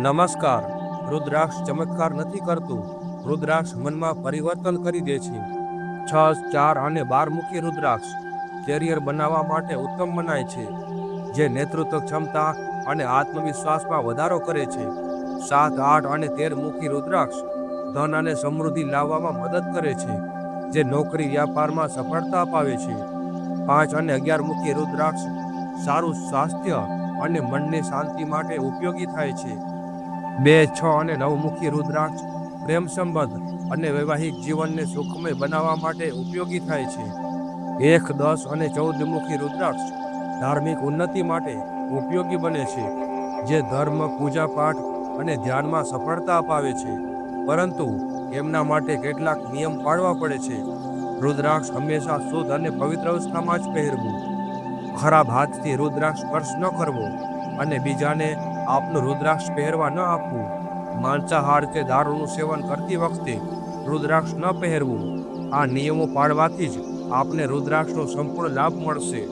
નમસ્કાર. રુદ્રાક્ષ ચમત્કાર નથી કરતું. રુદ્રાક્ષ મનમાં પરિવર્તન કરી દે છે. છ, ચાર અને બાર મુખી રુદ્રાક્ષ કેરિયર બનાવવા માટે ઉત્તમ મનાય છે, જે નેતૃત્વ ક્ષમતા અને આત્મવિશ્વાસમાં વધારો કરે છે. સાત, આઠ અને તેર મુખી રુદ્રાક્ષ ધન અને સમૃદ્ધિ લાવવામાં મદદ કરે છે, જે નોકરી, વ્યાપારમાં સફળતા અપાવે છે. પાંચ અને અગિયાર મુખી રુદ્રાક્ષ સારું સ્વાસ્થ્ય અને મનની શાંતિ માટે ઉપયોગી થાય છે. બે, છ અને નવમુખી રુદ્રાક્ષ પ્રેમ સંબંધ અને વૈવાહિક જીવનને સુખમય બનાવવા માટે ઉપયોગી થાય છે. એક, દસ અને ચૌદ મુખી રુદ્રાક્ષ ધાર્મિક ઉન્નતિ માટે ઉપયોગી બને છે, જે ધર્મ, પૂજા પાઠ અને ધ્યાનમાં સફળતા અપાવે છે. પરંતુ એમના માટે કેટલાક નિયમ પાળવા પડે છે. રુદ્રાક્ષ હંમેશા શુદ્ધ અને પવિત્ર અવસ્થામાં જ પહેરવું. ખરાબ હાથથી રુદ્રાક્ષ સ્પર્શ ન કરવો અને બીજાને આપનું રુદ્રાક્ષ પહેરવા ન આપવું. માંસાહાર કે દારૂનું સેવન કરતી વખતે રુદ્રાક્ષ ન પહેરવું. આ નિયમો પાળવાથી જ આપને રુદ્રાક્ષનો સંપૂર્ણ લાભ મળશે.